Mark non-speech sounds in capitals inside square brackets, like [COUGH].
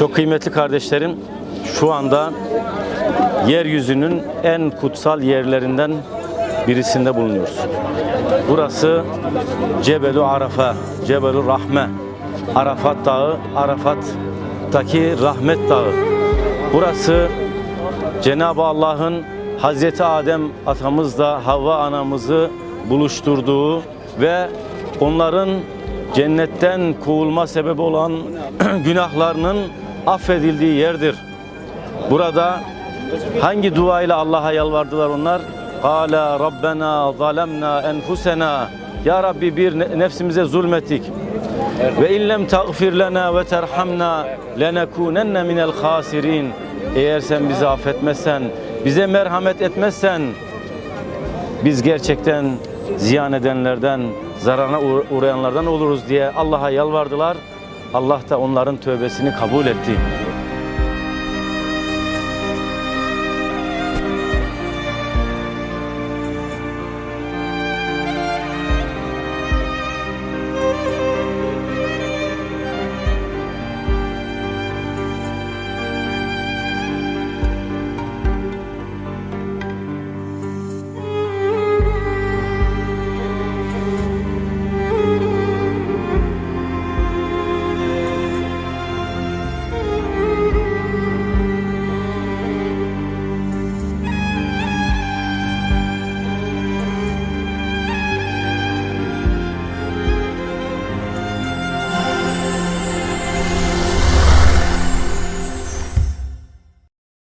Çok kıymetli kardeşlerim, şu anda yeryüzünün en kutsal yerlerinden birisinde bulunuyoruz. Burası Cebelu Arafa, Cebelu Rahme, Arafat Dağı, Arafat'taki Rahmet Dağı. Burası Cenab-ı Allah'ın Hazreti Adem atamızla Havva anamızı buluşturduğu ve onların cennetten kovulma sebebi olan [CLEARS THROAT] günahlarının affedildiği yerdir. Burada hangi dua ile Allah'a yalvardılar onlar? Kala Rabbena zalemna enfusena Ya Rabbi bir ne- nefsimize zulmettik. Ve illem tagfir lena ve terhamna lenekunenne minel hasirin. Eğer sen bizi affetmezsen, bize merhamet etmezsen biz gerçekten ziyan edenlerden, zararına uğra- uğrayanlardan oluruz diye Allah'a yalvardılar. Allah da onların tövbesini kabul etti.